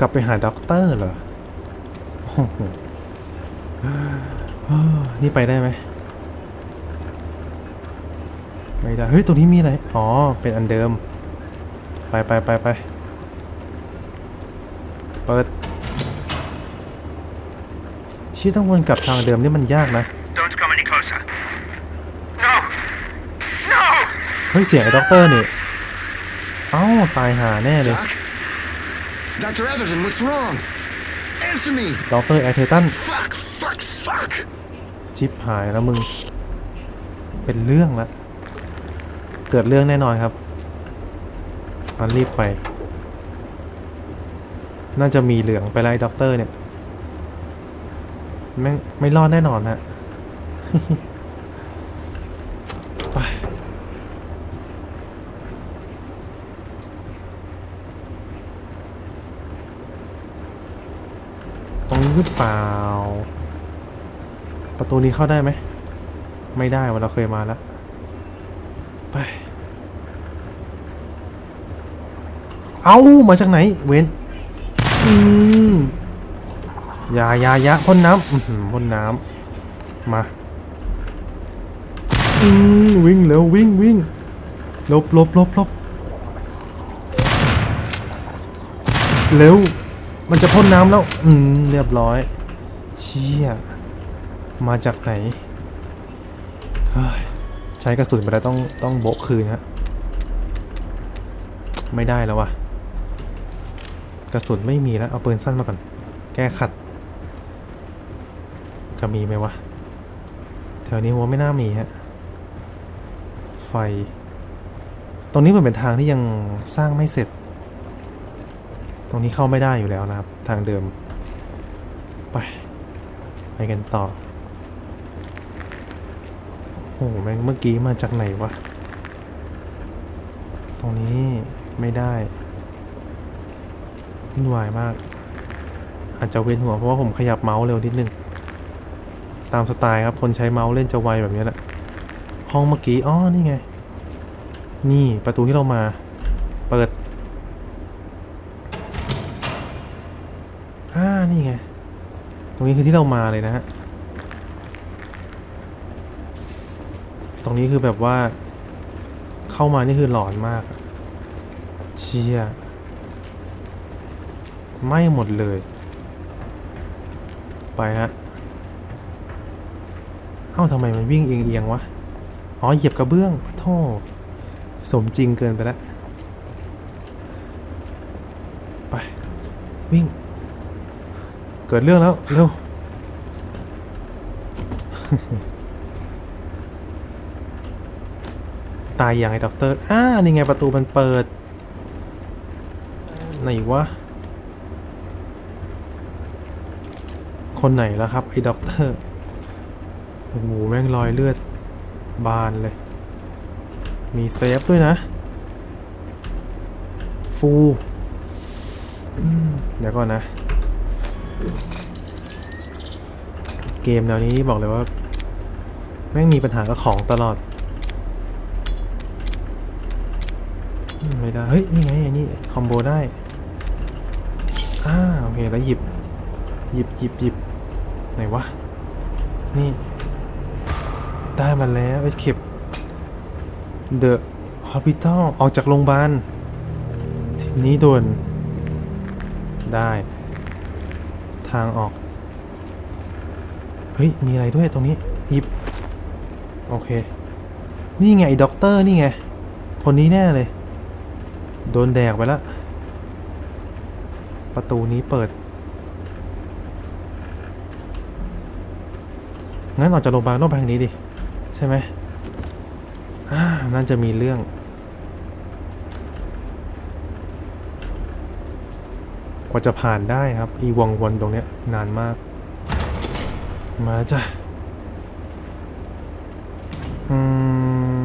กลับไปหาด็อกเตอร์เหรอโอ้โหนี่ไปได้ไหมไม่ได้ เฮ้ย ตรงนี้มีอะไร อ๋อ เป็นอันเดิม ไปไปไปไปเปิดชี้ต้องวนกลับทางเดิมนี่มันยากนะ Don't come any closer. No! No! เฮ้ย เสียงไอ้ด็อกเตอร์นี่ เอ้าตายหาแน่เลย Doc? Dr. Atherton, what's wrong? Answer me! ด็อกเตอร์แอเทตัน Fuck, fuck, fuck! ชิปหายแล้วมึง เป็นเรื่องละ เกิดเรื่องแน่นอนครับอันรีบไป น่าจะมีเหลืองไปไล่ด็อกเตอร์เนี่ย ไม่งไม่รอดแน่นอนฮะ ไป ตรงนี้หรือ เปล่า ประตูนี้เข้าได้ไหม ไม่ได้วันเราเคยมาแล้ว ไป เอามาจากไหน เวนอืมอยาอยาอยาพ่นน้ำอื้อหือพ่นน้ำมาอืมวิ่งเร็ววิ่งวิ่งหลบหลบหลบหลบเร็ว มันจะพ่นน้ำแล้ว อืม เรียบร้อย เชี่ย มาจากไหน ใช้กระสุนไปแล้วต้องต้องโบะคืนฮะ ไม่ได้แล้ววะกระสุนไม่มีแล้ว เอาปืนสั้นมาก่อน แก้ขัด จะมีไหมวะ แถวนี้ว่าไม่น่ามีฮะ ไฟ ตรงนี้เหมือนเป็นทางที่ยังสร้างไม่เสร็จ รงนี้เข้าไม่ได้อยู่แล้วนะครับ ทางเดิม ไป ไปกันต่อ โอ้โหแม่งเมื่อกี้มาจากไหนวะ ตรงนี้ไม่ได้วุ่นวายมาก อาจจะเวียนหัวเพราะว่าผมขยับเมาส์เร็วนิดนึง ตามสไตล์ครับ คนใช้เมาส์เล่นจะไวแบบนี้แหละ ห้องเมื่อกี้ อ๋อ นี่ไง นี่ประตูที่เรามา เปิด อ่า นี่ไง ตรงนี้คือที่เรามาเลยนะฮะ ตรงนี้คือแบบว่า เข้ามานี่คือหลอนมากอะเชี่ยไม่หมดเลย ไปฮะ เอ้าทำไมมันวิ่งเอียงๆวะ อ๋อเหยียบกระเบื้องปะโทสมจริงเกินไปแล้ว ไป วิ่ง เกิดเรื่องแล้ว เร็ว ตายอย่างไอ้ด็อกเตอร์อ่านี่ไงประตูมันเปิด ไหนวะ คนไหนแล้วครับ ไอ้ด็อกเตอร์ โอ้โห แม่งรอยเลือดบานเลย มีเซฟด้วยนะ ฟูเดี๋ยวก่อนนะ เกมแนวนี้บอกเลยว่า แม่งมีปัญหากับของตลอด ไม่ได้ เฮ้ย นี่ไงอันนี่คอมโบได้ อ่า โอเค แล้วหยิบ หยิบหยิบหยิบไหนวะ นี่ ได้มาแล้วไอ้เข็บ The Hospital ออกจากโรงพยาบาลทีนี้ด่วนได้ ทางออก เฮ้ย มีอะไรด้วยตรงนี้หยิบ โอเค นี่ไงไอ้ด็อกเตอร์นี่ไง คนนี้แน่เลย โดนแดกไปแล้วประตูนี้เปิด งั้นออกจากโรงพยาบาลต้องไปทางนี้ดิ ใช่ไหมอ่าน่าจะมีเรื่อง ว่าจะผ่านได้ครับ อีวงวนตรงเนี้ยนานมาก มาจ้ะอืม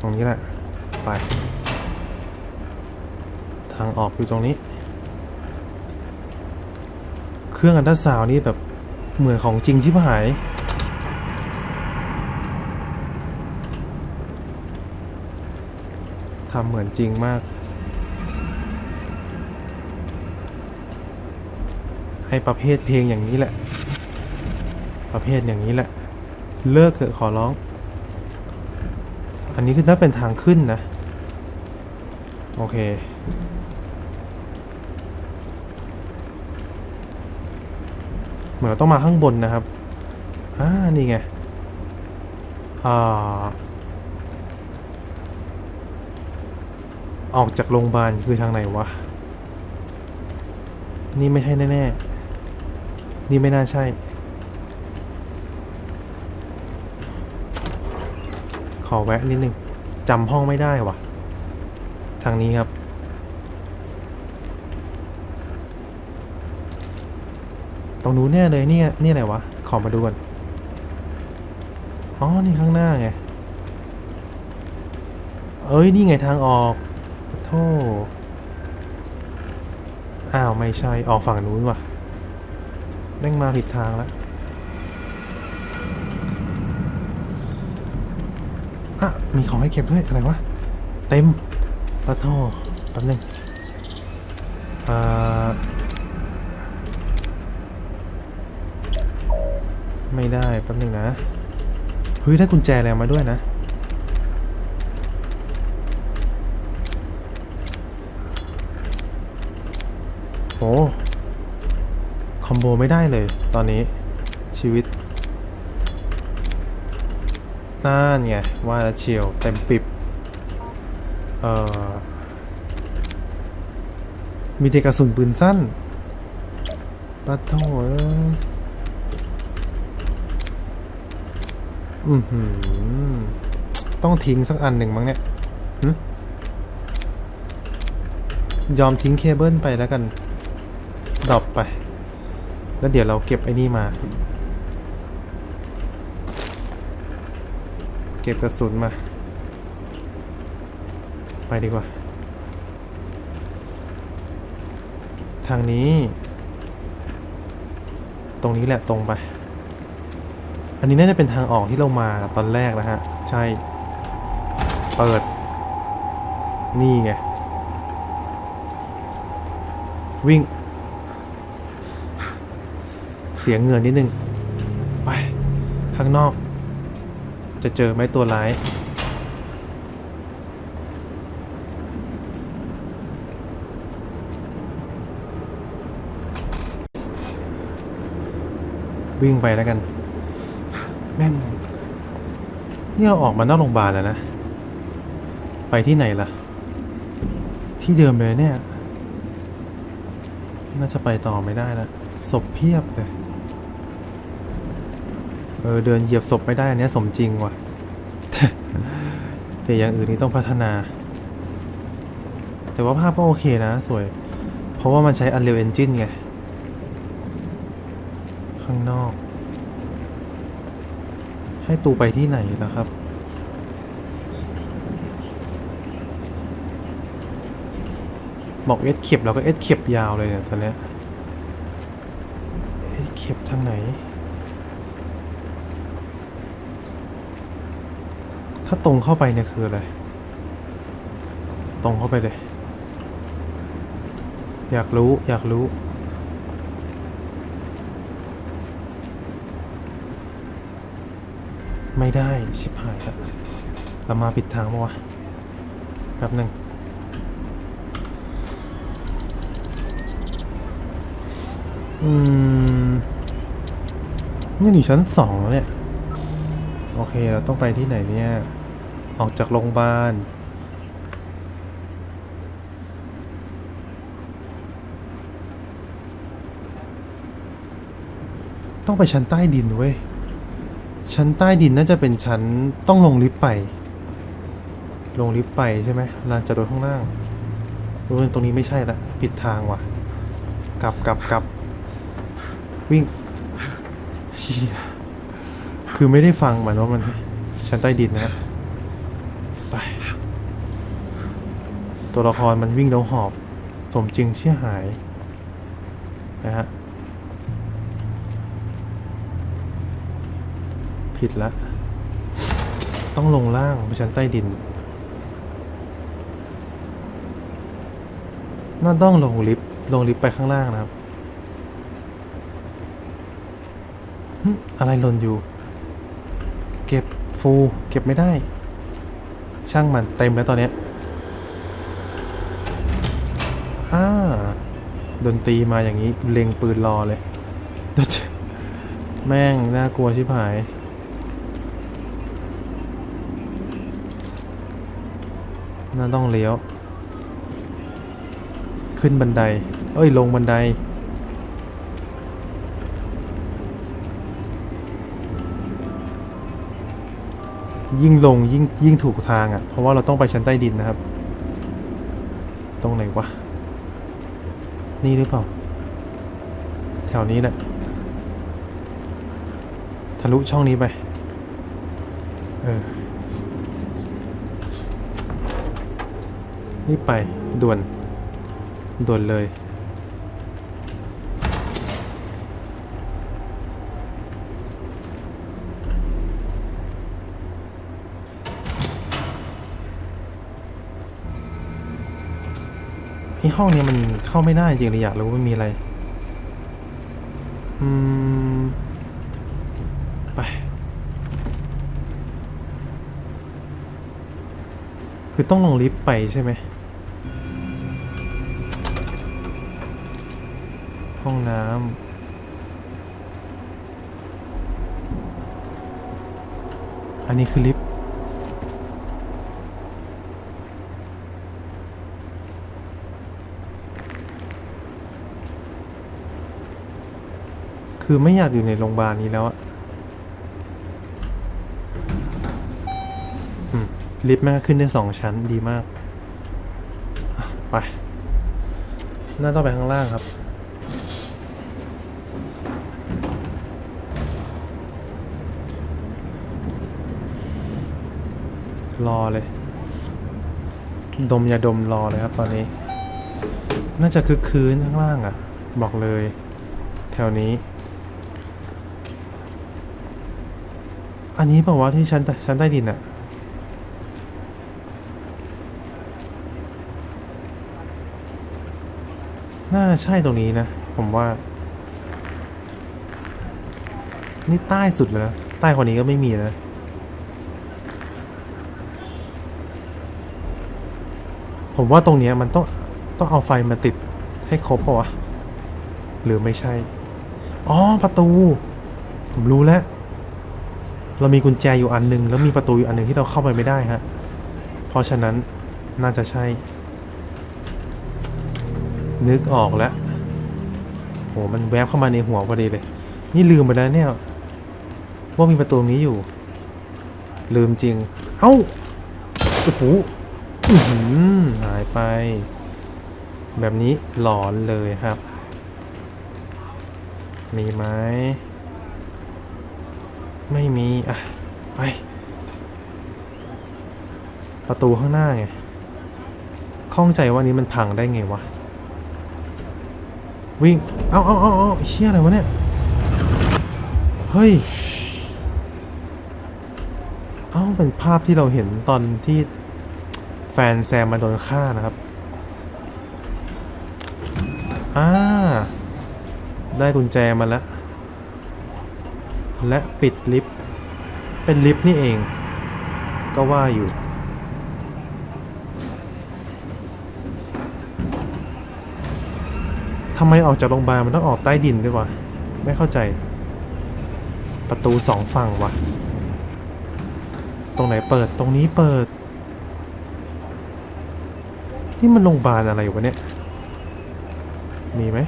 ตรงนี้แหละ ไป ทางออกอยู่ตรงนี้ เครื่องอันตราซาวน์นี่แบบเหมือนของจริงชิบหายทำเหมือนจริงมาก อประเภทเพลงอย่างนี้แหละ ประเภทอย่างนี้แหละ เลิกเถอะขอร้อง อันนี้คือถ้าเป็นทางขึ้นนะ โอเค เหมือนเราต้องมาข้างบนนะครับอ่านี่ไง อ่า ออกจากโรงพยาบาลคือทางไหนวะนี่ไม่ใช่แน่ๆ นี่ไม่น่าใช่ ขอแวะนิดนึงจำห้องไม่ได้วะทางนี้ครับ ตรงนู้นแน่เลยเนี่ยนี่อะไรวะ ขอมาดูก่อนอ๋อ นี่ข้างหน้าไง เอ้ย นี่ไงทางออกโธ่อ้าว ไม่ใช่ ออกฝั่งนู้นว่ะ ม่งมาผิดทางแล้วอะ มีของให้เก็บด้วยอะไรวะ เต็มปะโทแป๊บนึงอ่าไม่ได้แป๊บนึงนะเฮ้ยได้กุญแจอะไรมาด้วยนะ โอ้ อมโบไม่ได้เลยตอนนี้ชีวิตนั่นไงว่าเฉียวเต็มปิบเอ่อมีแต่กระสุนปืนสั้นปะโถเอ้ยอือหือ ต้องทิ้งสักอันหนึ่งมั้งเนี่ยยอมทิ้งเคเบิลไปแล้วกันดรอปไป แล้วเดี๋ยวเราเก็บไอ้นี่มา เก็บกระสุนมา ไปดีกว่า ทางนี้ ตรงนี้แหละตรงไป อันนี้น่าจะเป็นทางออกที่เรามาตอนแรกนะฮะ ใช่ เปิด นี่ไง วิ่ง เสียงเหงื่อนิดนึง ไป ข้างนอก จะเจอไหมตัวร้าย วิ่งไปแล้วกัน แม่ง นี่เราออกมานอกโรงพยาบาลแล้วนะ ไปที่ไหนล่ะ ที่เดิมเลยเนี่ย น่าจะไปต่อไม่ได้ละศพเพียบเลย เออเดินเหยียบศพไม่ได้อันเนี้ยสมจริงว่ะ แต่อย่างอื่นนี่ต้องพัฒนา แต่ว่าภาพก็โอเคนะ สวย เพราะว่ามันใช้ Unreal Engine ไง ข้างนอก ให้ตูไปที่ไหนล่ะครับบอกเอสเข็บเราก็เอสเข็บยาวเลยเนี่ยตอนเนี้ยเอสเข็บทางไหนาตรงเข้าไปเนี่ยคืออะไร ตรงเข้าไปเลย อยากรู้อยากรู้ ไม่ได้ชิบหายแล้วเรามาผิดทางมัวะแป๊บหนึ่งอืมนี่อยู่ชั้นสองแล้วเนี่ย โอเค เราต้องไปที่ไหนเนี่ย ออกจากโรงพยาบาลต้องไปชั้นใต้ดินเว้ย ชั้นใต้ดินน่าจะเป็นชั้นต้องลงลิฟต์ไป ลงลิฟต์ไปใช่ไหมลานจอดรถข้างล่างรู้ตรงนี้ไม่ใช่ละผิดทางว่ะ กลับกลับกลับวิ่ง คือไม่ได้ฟังมันว่ามันชั้นใต้ดินนะฮะ ไป ตัวละครมันวิ่งแล้วหอบ สมจริงเชี่ยหาย นะฮะ ผิดละ ต้องลงล่างไปชั้นใต้ดิน น่าต้องลงลิฟต์ ลงลิฟต์ไปข้างล่างนะครับ อะไรหล่นอยู่ เก็บฟู เก็บไม่ได้ ช่างมันเต็มแล้วตอนเนี้ยอ่าดนตรีมาอย่างนี้เล็งปืนรอเลย แม่ง น่ากลัวชิบหาย น่าต้องเลี้ยว ขึ้นบันได เอ้ย ลงบันได ยิ่งลงยิ่งยิ่งถูกทางอะ่ะ เพราะว่าเราต้องไปชั้นใต้ดินนะครับ ตรงไหนวะ นี่หรือเปล่า แถวนี้แหละทะลุช่องนี้ไป เออ นี่ไปด่วนด่วนเลย ห้องนี้มันเข้าไม่ได้จริงเลยอยากรู้ว่ามีอะไร อืม ไป คือต้องลงลิฟต์ไปใช่ไหม ห้องน้ำอันนี้คือลิฟต์ คือไม่อยากอยู่ในโรงพยาบาลนี้แล้วอะลิฟต์แม่งก็ขึ้นได้สองชั้นดีมาก ไป น่าต้องไปข้างล่างครับ รอเลย ดมยาดมรอเลยครับตอนนี้ น่าจะคึกคืนข้างล่างอะ่ะ บอกเลย แถวนี้ อันนี้เปล่าวะที่ชั้นใต้ชั้นใต้ดินอะน่าใช่ตรงนี้นะ ผมว่า นี่ใต้สุดเลยนะ ใต้กว่านี้ก็ไม่มีนะ ผมว่าตรงนี้มันต้องต้องเอาไฟมาติดให้ครบป่ะวะ หรือไม่ใช่ อ๋อ ประตู ผมรู้แล้ว เรามีกุญแจอยู่อันหนึงแล้วมีประตูอยู่อันหนึงที่เราเข้าไปไม่ได้ฮะ เพราะฉะนั้นน่าจะใช่ นึกออกแล้วโหมันแวบเข้ามาในหัวพอดีเลย นี่ลืมไปแล้วเนี่ย ว่ามีประตูนี้อยู่ ลืมจริง เอ้าโอ้โหหายไป แบบนี้หลอนเลยครับ มีไหม ไม่มี อะ ไป ประตูข้างหน้าไงข้องใจว่านี้มันพังได้ไงวะ วิ่ง เอาเอาเอาเอาเชี่ยอะไรวะเนี่ย เฮ้ย เอ้าเป็นภาพที่เราเห็นตอนที่แฟนแซมมาโดนฆ่านะครับ อ่า ได้กุญแจมาแล้ว และปิดลิฟต์เป็นลิฟต์นี่เอง ก็ว่าอยู่ ทำไมออกจากโรงพยาบาลมันต้องออกใต้ดินด้วยวะ ไม่เข้าใจ ประตูสองฝั่งวะ ตรงไหนเปิดตรงนี้เปิด นี่มันโรงพยาบาลอะไรวะเนี่ย มีไหม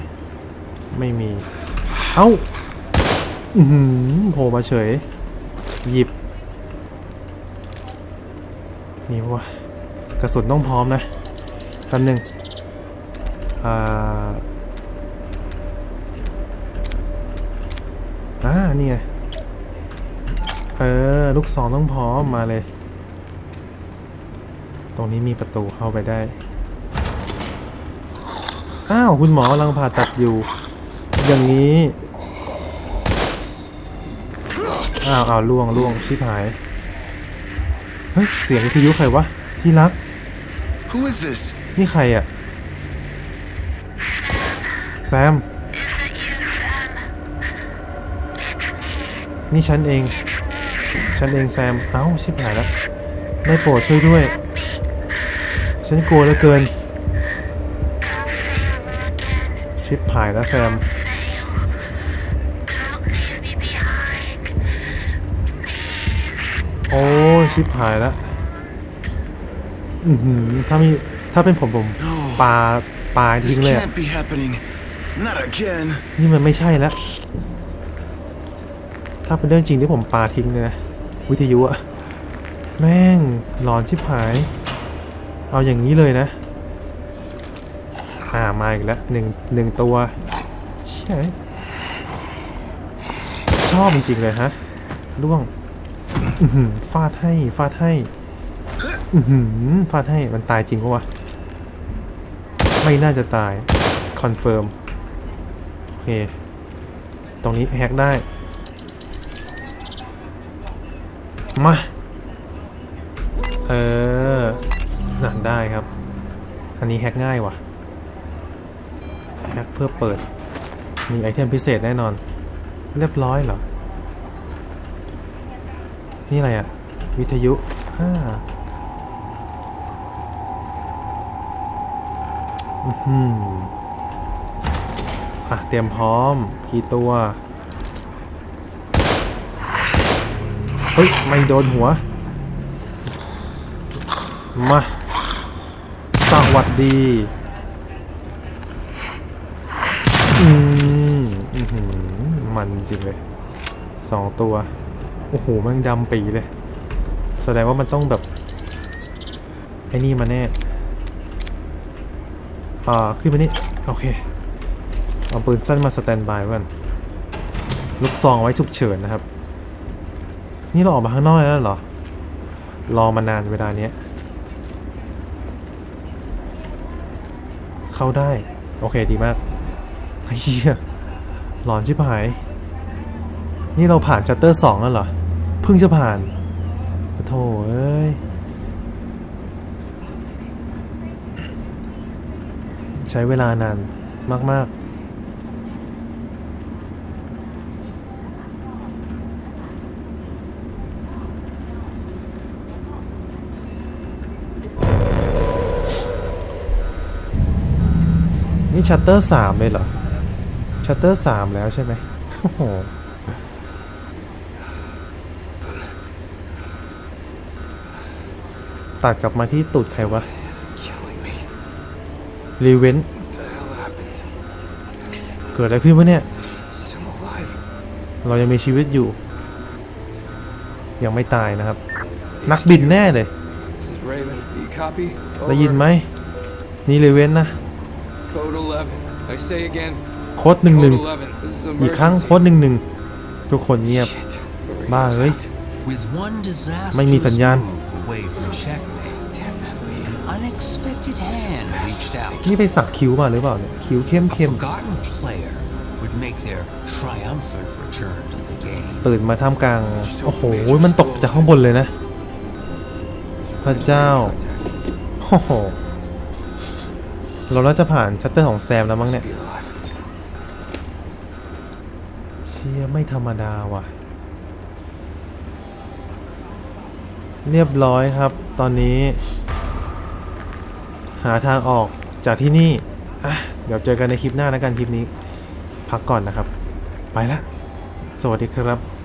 ไม่มี เอ้า อือหือโผล่มาเฉย หยิบมีปะวะกระสุนต้องพร้อมนะแป๊บหนึงอ่าอ่านี่ไง เออ ลูกซองต้องพร้อมมาเลย ตรงนี้มีประตูเข้าไปได้ อ้าว คุณหมอกำลังผ่าตัดอยู่ อย่างนี้ อ้าวอ้าวล่วงล่วงชิบหาย เฮ้ย เสียงวิทยุใครวะ ที่รัก Who is this? นี่ใครอะแซม นี่ฉันเอง ฉันเองแซม เอ้า ชิบหายแล้วได้โปรดช่วยด้วย ฉันกลัวเหลือเกิน ชิบหายแล้วแซม ชิบหายแล้วอือหือถ้ามีถ้าเป็นผมผมปาปา This ทิ้งเลยอะ can't be happening. Not again. นี่มันไม่ใช่แล้ว ถ้าเป็นเรื่องจริงที่ผมปาทิ้งเลยนะวิทยุอะแม่งหลอนชิบหาย เอาอย่างนี้เลยนะอ่ามาอีกแล้วหนึ่งหนึ่งตัวเชี่ยชอบจริงๆเลยฮะล่วงอื้อหือ ฟาดให้ ฟาดให้ฟาดให้ มันตายจริงปะวะ ไม่น่าจะตาย คอนเฟิร์ม โอเค ตรงนี้แฮกได้ มา เออนั่นได้ครับ อันนี้แฮกง่ายว่ะ แฮกเพื่อเปิด มีไอเทมพิเศษแน่นอน เรียบร้อยเหรอ นี่อะไรอะวิทยุอ่าอื้อหืออะ เตรียมพร้อมกี่ตัว เฮ้ย ไม่โดนหัว มา สวัสดี อืมอื้อหือมันจริงเลยสองตัว โอ้โหมันดำปีเลย แสดงว่ามันต้องแบบ ไอ้นี่มาแน่ อ่า ขึ้นมานี่ โอเค เอาปืนสั้นมาสแตนบายก่อนลูกซองไว้ฉุกเฉินนะครับ นี่เราออกมาข้างนอกแล้วเหรอ รอมานานเวลาเนี้ย เข้าได้ โอเคดีมากไอ้เหี้ยหลอนชิบหาย นี่เราผ่านชัตเตอร์สองแล้วเหรอ พิ่งจะผ่านโธ่เอ้ย ใช้เวลานานมาก ๆนี่ชัตเตอร์สามเลยเหรอ ชัตเตอร์สามแล้วใช่ไหมโอ้โห ตัดกลับมาที่ตูดใครวะ It's killing me. รีเวน What the hell happened? เกิดอะไรขึ้นวะเนี่ย Still alive. เรายังมีชีวิตอยู่ ยังไม่ตายนะครับ นักบินแน่เลย This is Raven. Do you copy? ได้ยินไหมนี่รีเวนนะ Code 11. I say again. โค้ดหนึ่งหนึ่ง Code 11. This is อีกครั้ง emergency. โค้ดหนึ่งหนึ่งทุกคนเงียบ Shit. The บ้า radio's เอ้ย out. With one disastrous ไม่มีสัญญาณ unexpected hand reached out. นี่ไปสักคิ้วมาหรือเปล่าเนี่ยคิ้วเข้ม A เข้ม forgotten player would make their triumphant return to the game. ตื่นมาท่ามกลาง โอ้โห มันตกจากข้างบนเลยนะ พระเจ้า โอ้โห เราน่าจะผ่านชัตเตอร์ของแซมแล้วมั้งเนี่ย Be alive. เชี่ยไม่ธรรมดาว่ะ เรียบร้อยครับ ตอนนี้ หาทางออกจากที่นี่อะเดี๋ยวเจอกันในคลิปหน้าแล้วกันคลิปนี้ พักก่อนนะครับ ไปละ สวัสดีครับ